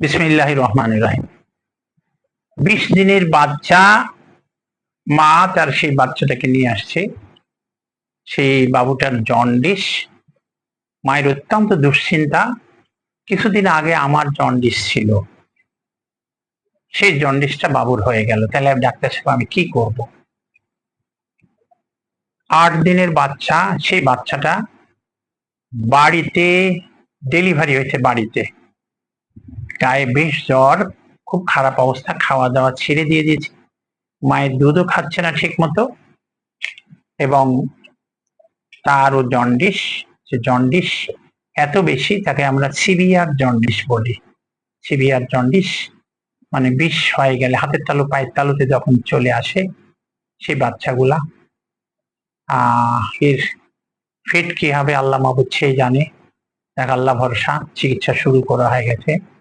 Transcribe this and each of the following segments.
বিসমিল্লাহ রহমান রাহিম। বিশ দিনের বাচ্চা, মা তার সেই বাচ্চাটাকে নিয়ে আসছে। সেই বাবুটার জন্ডিস, মায়ের অত্যন্ত দুশ্চিন্তা। কিছুদিন আগে আমার জন্ডিস ছিল। সেই জন্ডিসটা বাবুর হয়ে গেল। তাহলে ডাক্তার সাহেব, আমি কি করব? আট দিনের বাচ্চা, সেই বাচ্চাটা বাড়িতে ডেলিভারি হয়েছে বাড়িতে। গায়ে বেশ জ্বর, খুব খারাপ অবস্থা খাওয়া দাওয়া ছেড়ে দিয়ে দিয়েছে। মায়ের দুধও খাচ্ছে না ঠিক মতো এবং তারও জন্ডিস, যে জন্ডিস এত বেশি তাকে আমরা সিভিয়ার জন্ডিস বলি। সিভিয়ার জন্ডিস মানে বিষ হয়ে গেলে, হাতের তালু, পায়ের তালুতে যখন চলে আসে, সেই বাচ্চাগুলা, আহ, এর ফেট কি হবে আল্লাহ মাহবুদ সেই জানে। দেখ, আল্লাহ ভরসা, চিকিৎসা শুরু করা হয়ে গেছে।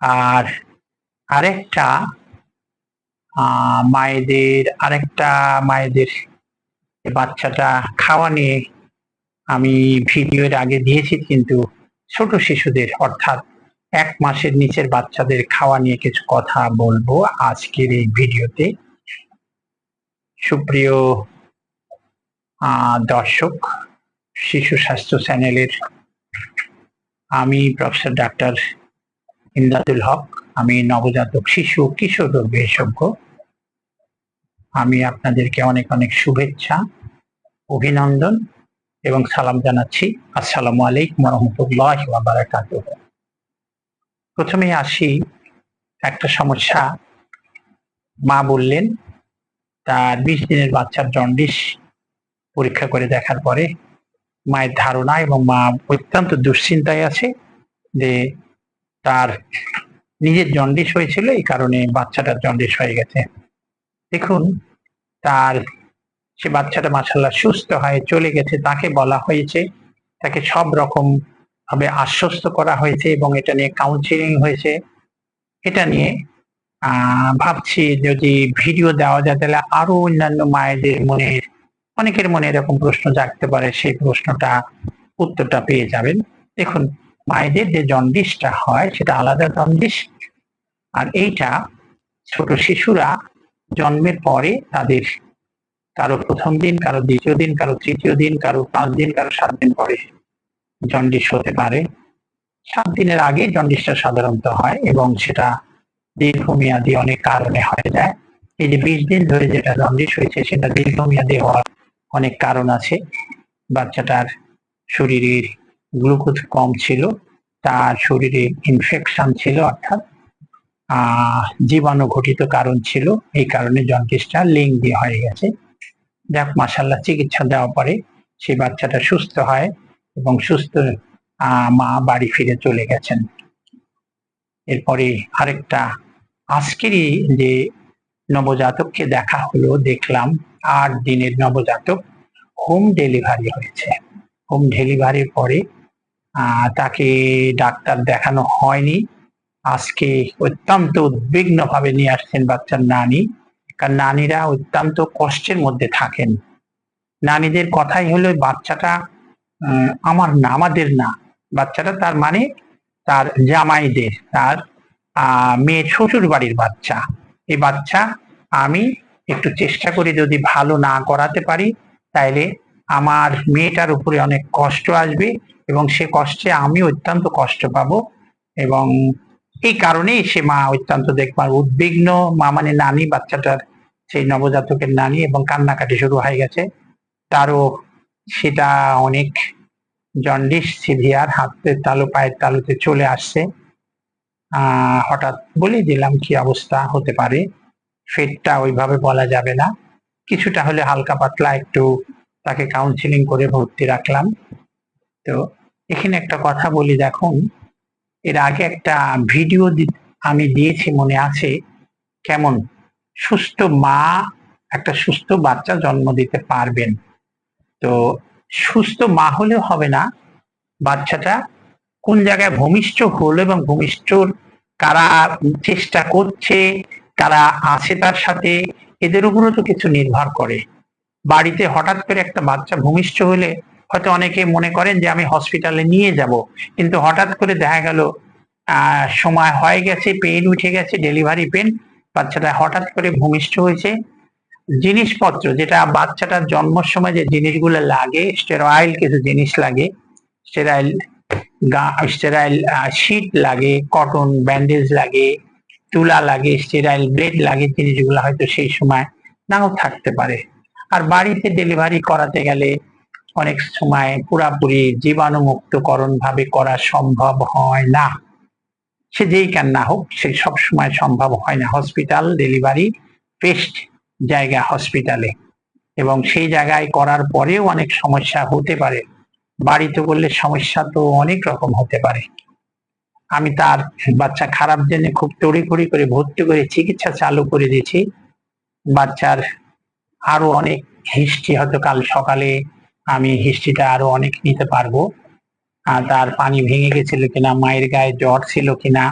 আর আরেকটা মায়েদের আরেকটা মায়েদের বাচ্চাটা খাওয়া নিয়ে আমি ভিডিওর আগে দিয়েছি কিন্তু ছোট শিশুদের, অর্থাৎ এক মাসের নিচের বাচ্চাদের খাওয়া নিয়ে কিছু কথা বলব আজকের এই ভিডিওতে। সুপ্রিয় দর্শক, শিশু স্বাস্থ্য চ্যানেলের আমি প্রফেসর ডাক্তার ইমদাদুল হক, আমি নবজাতক শিশু, কিশোর রোগ বিশেষজ্ঞ আমি আপনাদেরকে অনেক অনেক শুভেচ্ছা, অভিনন্দন এবং সালাম জানাচ্ছি। আসসালামু আলাইকুম রহমতুল্লাহ বারাকাত প্রথমে আসি, একটা সমস্যা, মা বললেন, তার বিশ দিনের বাচ্চার জন্ডিস পরীক্ষা করে দেখার পরে মায়ের ধারণা এবং মা অত্যন্ত দুশ্চিন্তায় আছে যে তার নিজের জন্ডিস হয়েছিল, এই কারণে বাচ্চাটার জন্ডিস হয়ে গেছে। দেখুন, তার, সে বাচ্চাটা মাসাল্লাহ সুস্থ হয়ে চলে গেছে, তাকে বলা হয়েছে, তাকে সব রকম ভাবে আশ্বস্ত করা হয়েছে এবং এটা নিয়ে কাউন্সিলিং হয়েছে। এটা নিয়ে ভাবছি যদি ভিডিও দেওয়া যায়, তাহলে আরও অন্যান্য মায়েদের মনে, অনেকের মনে এরকম প্রশ্ন জাগতে পারে, সেই প্রশ্নটা উত্তরটা পেয়ে যাবেন। দেখুন মায়েদের যে জন্ডিসটা হয়, সেটা আলাদা জন্ডিস। আর এইটা ছোট শিশুরা জন্মের পরে তাদের কারও প্রথম দিন, কারও দ্বিতীয় দিন, কারও তৃতীয় দিন, কারও পাঁচ দিন, কারও সাত দিন পরে জন্ডিস হতে পারে। সাত দিনের আগে জন্ডিসটা সাধারণত হয় এবং সেটা দীর্ঘমেয়াদী অনেক কারণে হয়ে যায়। এই যে বিশ দিন ধরে যেটা জন্ডিস হয়েছে, সেটা দীর্ঘমেয়াদী হওয়ার অনেক কারণ আছে। বাচ্চাটার শরীরের গ্লুকোজ কম ছিল, তার শরীরে ইনফেকশন ছিল অর্থাৎ জীবাণু ঘটিত কারণ ছিল, এই কারণে জন্ডিসটা লিঙ্ক দিয়ে হয়ে গেছে। যাক মাসাল্লাহ চিকিৎসা দেওয়া পরে সেই বাচ্চাটা সুস্থ হয় এবং সুস্থ মা বাড়ি ফিরে চলে গেছেন। এরপরে আরেকটা, আজকেরই যে নবজাতককে দেখা হলো, দেখলাম আট দিনের নবজাতক হোম ডেলিভারি হয়েছে। হোম ডেলিভারির পরে তাকে ডাক্তার দেখানো হয়নি। আজকে অত্যন্ত উদ্বিগ্ন ভাবে নিয়ে আসছেন বাচ্চার নানি। কারণ নানিরা অত্যন্ত কষ্টের মধ্যে থাকেন। নানিদের কথাই হলো, বাচ্চাটা আমার না, আমাদের না। বাচ্চাটা তার মানে তার জামাইদের, তার মেয়ের শ্বশুর বাড়ির বাচ্চা। এই বাচ্চা আমি একটু চেষ্টা করি যদি ভালো না করাতে পারি, তাইলে আমার মেয়েটার উপরে অনেক কষ্ট আসবে। এবং সে কষ্টে আমি অত্যন্ত কষ্ট পাবো। এবং এই কারণেই সে মা অত্যন্ত দেখবার উদ্বিগ্ন। মা মানে নানি, বাচ্চাটার সেই নবজাতকের নানি এবং কান্নাকাটি শুরু হয়ে গেছে। তারও সেটা অনেক জন্ডিস, সিভিয়ার, হাতের তালু, পায়ের তালুতে চলে আসছে। হঠাৎ বলে দিলাম, কি অবস্থা হতে পারে? ফেটটা ওইভাবে বলা যাবে না। কিছুটা হলে হালকা পাতলা একটু তাকে কাউন্সিলিং করে ভর্তি রাখলাম। তো এখানে একটা কথা বলি দেখুন। এর আগে একটা ভিডিও আমি দিয়েছি, মনে আছে? কেমন? সুস্থ মা, একটা সুস্থ বাচ্চা জন্ম দিতে পারবেন। তো সুস্থ মা হলেও হবে না। বাচ্চাটা কোন জায়গায় ভূমিষ্ঠ হলো এবং ভূমিষ্ঠর কারা চেষ্টা করছে, কারা আছে তার সাথে, এদের উপরও তো কিছু নির্ভর করে। বাড়িতে হঠাৎ করে একটা বাচ্চা ভূমিষ্ঠ হলে হয়তো অনেকে মনে করেন যে আমি হসপিটালে নিয়ে যাব। কিন্তু হঠাৎ করে দেখা গেল সময় হয়ে গেছে পেন উঠে গেছে ডেলিভারি পেন বাচ্চাটা হঠাৎ করে ভূমিষ্ঠ হয়েছে। জিনিসপত্র, যেটা বাচ্চাটার জন্মের সময় যে জিনিসগুলো লাগে স্টেরয়েল কিছু জিনিস লাগে স্টেরাইল স্টেরাইল শিট লাগে কটন ব্যান্ডেজ লাগে, তুলা লাগে স্টেরাইল ব্লেড লাগে, জিনিসগুলো হয়তো সেই সময় নাও থাকতে পারে। আর বাড়িতে ডেলিভারি করাতে গেলে অনেক সময় পুরাপুরি জীবাণুমুক্তকরণ ভাবে করা সম্ভব হয় না। সে যেই কেন না হোক, সে সব সময় সম্ভব হয় না। হসপিটাল, ডেলিভারি, বেস্ট জায়গা হসপিটালে। এবং সেই জায়গায় করার পরেও অনেক সমস্যা হতে পারে। বাড়িতে করলে সমস্যা তো অনেক রকম হতে পারে। আমি তার বাচ্চা খারাপ জেনে খুব তড়িঘড়ি করে ভর্তি করে চিকিৎসা চালু করে দিয়েছি। বাচ্চার আরও অনেক হিস্ট্রি হয়তো কাল সকালে আমি হিস্ট্রিটা আরও অনেক নিতে পারব। আর তার পানি ভেঙে গেছিল কিনা, মায়ের গায়ে জ্বর ছিল কিনা,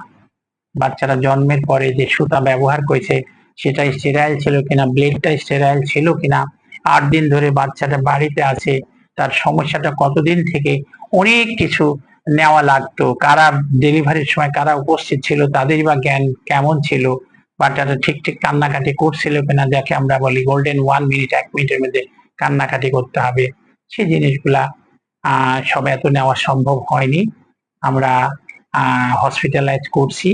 বাচ্চারা জন্মের পরে যে সুতা ব্যবহার করেছে, সেটা স্টেরাইল ছিল কিনা ব্লেডটা স্টেরাইল ছিল কিনা, আট দিন ধরে বাচ্চাটা বাড়িতে আছে, তার সমস্যাটা কতদিন থেকে অনেক কিছু নেওয়া লাগতো, কারা ডেলিভারির সময় কারা উপস্থিত ছিল, তাদের বা জ্ঞান কেমন ছিল, বাচ্চাটা ঠিক ঠিক কান্নাকাটি করছিল কিনা, যাকে আমরা বলি গোল্ডেন ওয়ান মিনিট এক মিনিটের মধ্যে কান্নাকাটি করতে হবে। সেই জিনিসগুলা সব এত নেওয়া সম্ভব হয়নি। আমরা হসপিটালাইজ করছি।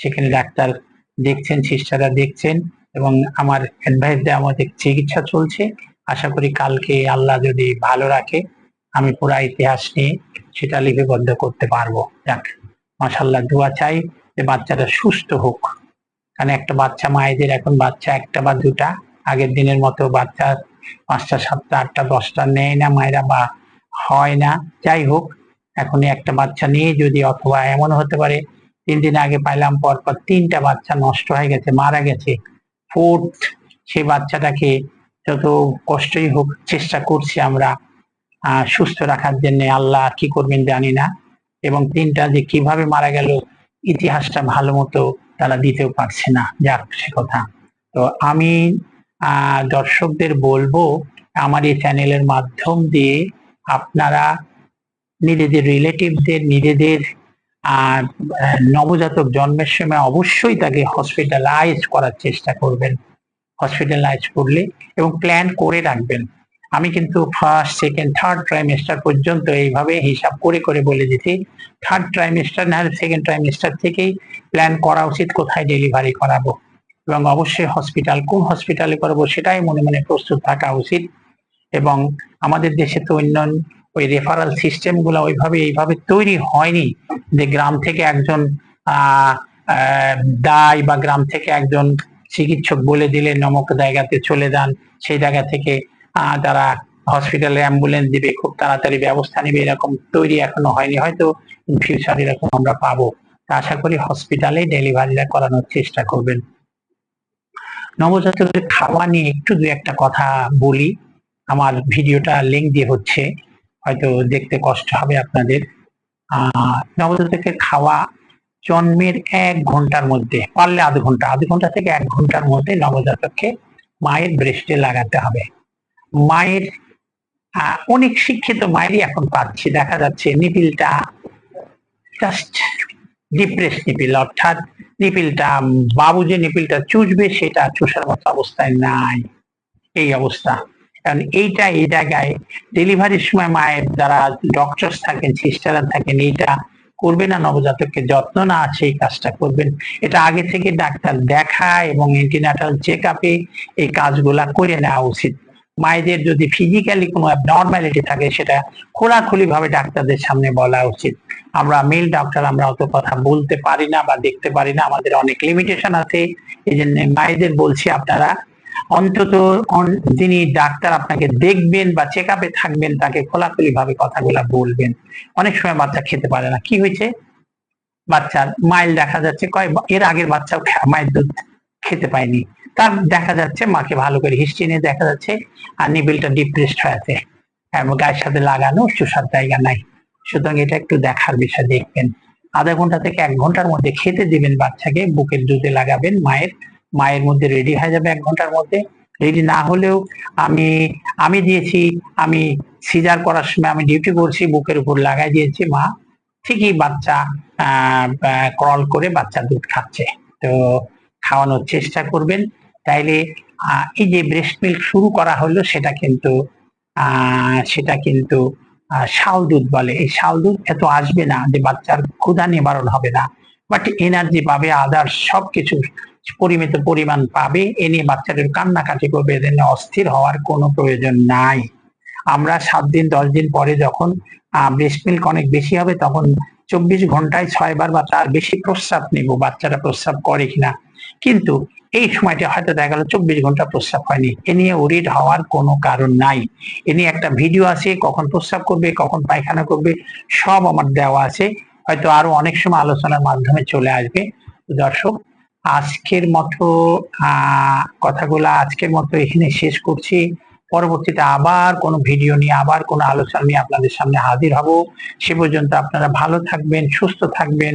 সেখানে ডাক্তার দেখছেন, সিস্টাররা দেখছেন এবং আমার অ্যাডভাইস দেওয়া আমাদের চিকিৎসা চলছে। আশা করি কালকে আল্লাহ যদি ভালো রাখে, আমি পুরা ইতিহাস নিয়ে সেটা লিপিবদ্ধ করতে পারব। যাক মাসাল্লাহ দোয়া চাই যে বাচ্চাটা সুস্থ হোক। কারণ একটা বাচ্চা মায়েদের, এখন বাচ্চা একটা বা দুটা, আগের দিনের মতো বাচ্চা পাঁচটা, সাতটা, আটটা, দশটা নেয় না মায়েরা বা হয় না। যাই হোক এখন একটা বাচ্চা নিয়ে যদি অথবা এমন হতে পারে, তিন দিন আগে পাইলাম পর পর তিনটা বাচ্চা নষ্ট হয়ে গেছে, মারা গেছে। ফোর্থ সেই বাচ্চাটাকে যত কষ্টই হোক চেষ্টা করছি আমরা সুস্থ রাখার জন্য, আল্লাহ কি করবেন জানি না। এবং তিনটা যে কীভাবে মারা গেল, ইতিহাসটা ভালো মতো তারা দিতেও পারছে না, যাক সে কথা। তো আমি দর্শকদের বলব আমার এই চ্যানেলের মাধ্যম দিয়ে আপনারা নিজেদের রিলেটিভদের নিজেদের আহ, নবজাতক জন্মের সময় অবশ্যই তাকে হসপিটালাইজ করার চেষ্টা করবেন। হসপিটালাইজ করলে এবং প্ল্যান করে রাখবেন। আমি কিন্তু ফার্স্ট সেকেন্ড থার্ড ট্রাইমেস্টার পর্যন্ত এইভাবে হিসাব করে করে বলে দিতে থার্ড ট্রাইমেস্টার না সেকেন্ড ট্রাইমেস্টার থেকেই প্ল্যান করা উচিত কোথায় ডেলিভারি করাবো। এবং অবশ্যই হসপিটাল কোন হসপিটালে করাবো সেটাই মনে মনে প্রস্তুত থাকা উচিত। এবং আমাদের দেশে তো অন্য ওই রেফারাল সিস্টেমগুলো ওইভাবে, এইভাবে তৈরি হয়নি যে গ্রাম থেকে একজন দায় বা গ্রাম থেকে একজন চিকিৎসক বলে দিলে নমক জায়গাতে চলে যান, সেই জায়গা থেকে তারা হসপিটালে অ্যাম্বুলেন্স দিবে, খুব তাড়াতাড়ি ব্যবস্থা নেবে, এরকম তৈরি এখনও হয়নি। হয়তো ফিউচার এরকম আমরা পাবো। আশা করি হসপিটালে ডেলিভারিটা করানোর চেষ্টা করবেন। নবজাতকের খাওয়া নিয়ে একটু দু একটা কথা বলি। আমার ভিডিওটা লিঙ্ক দিয়ে হচ্ছে, হয়তো দেখতে কষ্ট হবে আপনাদের। নবজাতকের খাওয়া জন্মের এক ঘণ্টার মধ্যে, পারলে আধ ঘণ্টা আধ ঘণ্টা থেকে এক ঘণ্টার মধ্যে নবজাতককে মায়ের ব্রেস্টে লাগাতে হবে। মায়ের অনেক শিক্ষিত মায়েরই এখন পাচ্ছি, দেখা যাচ্ছে, নিপিলটা জাস্ট ডিপ্রেস নিপিল অর্থাৎ নিপিলটা বাবু যে নিপিলটা চুষবে, সেটা চুষার মতো অবস্থায় নাই। এই অবস্থা। কারণ এইটা এই জায়গায় ডেলিভারির সময় মায়ের যারা ডক্টরস থাকেন সিস্টাররা থাকেন, এইটা করবে না, নবজাতককে যত্ন না আছে এই কাজটা করবেন। এটা আগে থেকে ডাক্তার দেখা এবং এন্টিনাটাল চেক আপে এই কাজগুলা করে নেওয়া উচিত। মায়েদের যদি ফিজিক্যালি কোনো নর্মালিটি থাকে, সেটা খোলাখুলি ভাবে ডাক্তারদের সামনে বলা উচিত। আমরা মেল ডাক্তার আমরা অত কথা বলতে পারি না বা দেখতে পারি না, আমাদের অনেক লিমিটেশন আছে। এই জন্য মায়েদের বলছি আপনারা, অন্তত অন- যিনি ডাক্তার আপনাকে দেখবেন বা চেক আপে থাকবেন, তাকে খোলাখুলি ভাবে কথাগুলা বলবেন। অনেক সময় বাচ্চা খেতে পারে না। কি হয়েছে? বাচ্চার মাইল দেখা যাচ্ছে। কয়, এর আগের বাচ্চাও মায়ের দুধ খেতে পায়নি। তার দেখা যাচ্ছে, মাকে ভালো করে হিস্ট্রি নিয়ে দেখা যাচ্ছে, আর নিবিলটা ডিপ্রেসড হয়ে আছে। গায়ের সাথে লাগানো চুষার জায়গা নাই। সুতরাং এটা একটু দেখার বিষয়, দেখবেন। আধা ঘণ্টা থেকে এক ঘণ্টার মধ্যে খেতে দিবেন বাচ্চাকে, বুকের দুধে লাগাবেন মায়ের। মায়ের মধ্যে রেডি হয়ে যাবে এক ঘণ্টার মধ্যে। রেডি না হলেও আমি আমি দিয়েছি, আমি সিজার করার সময় আমি ডিউটি করছি, বুকের উপর লাগাই দিয়েছি মা। ঠিকই বাচ্চা ক্রল করে বাচ্চা দুধ খাচ্ছে। তো খাওয়ানোর চেষ্টা করবেন। তাইলে এই যে ব্রেস্ট মিল্ক শুরু করা হলো, সেটা কিন্তু সেটা কিন্তু শাল দুধ বলে। এই শাল দুধ এত আসবে না যে বাচ্চার ক্ষুধা নিবারণ হবে না। বাট এনার্জি পাবে আদার সবকিছু পরিমিত পরিমাণ পাবে। এ নিয়ে বাচ্চাদের কান্নাকাটি করবে, এদের অস্থির হওয়ার কোনো প্রয়োজন নাই। আমরা সাত দিন, দশ দিন পরে যখন ব্রেস্ট মিল্ক অনেক বেশি হবে, তখন চব্বিশ ঘন্টায় ছয়বার বা তার বেশি প্রস্রাব নিব। বাচ্চারা প্রস্রাব করে কিনা কিন্তু এই সময়টা হয়তো দেখা গেল চব্বিশ ঘণ্টা প্রস্রাব হয়নি। এ নিয়ে ওরিড হওয়ার কোনো কারণ নাই। এ নিয়ে একটা ভিডিও আছে, কখন প্রস্রাব করবে, কখন পায়খানা করবে, সব আমার দেওয়া আছে। হয়তো আরও অনেক সময় আলোচনার মাধ্যমে চলে আসবে। দর্শক, আজকের মতো কথাগুলো আজকের মতো এখানে শেষ করছি। পরবর্তীতে আবার কোনো ভিডিও নিয়ে, আবার কোনো আলোচনা নিয়ে আপনাদের সামনে হাজির হব। সে পর্যন্ত আপনারা ভালো থাকবেন, সুস্থ থাকবেন।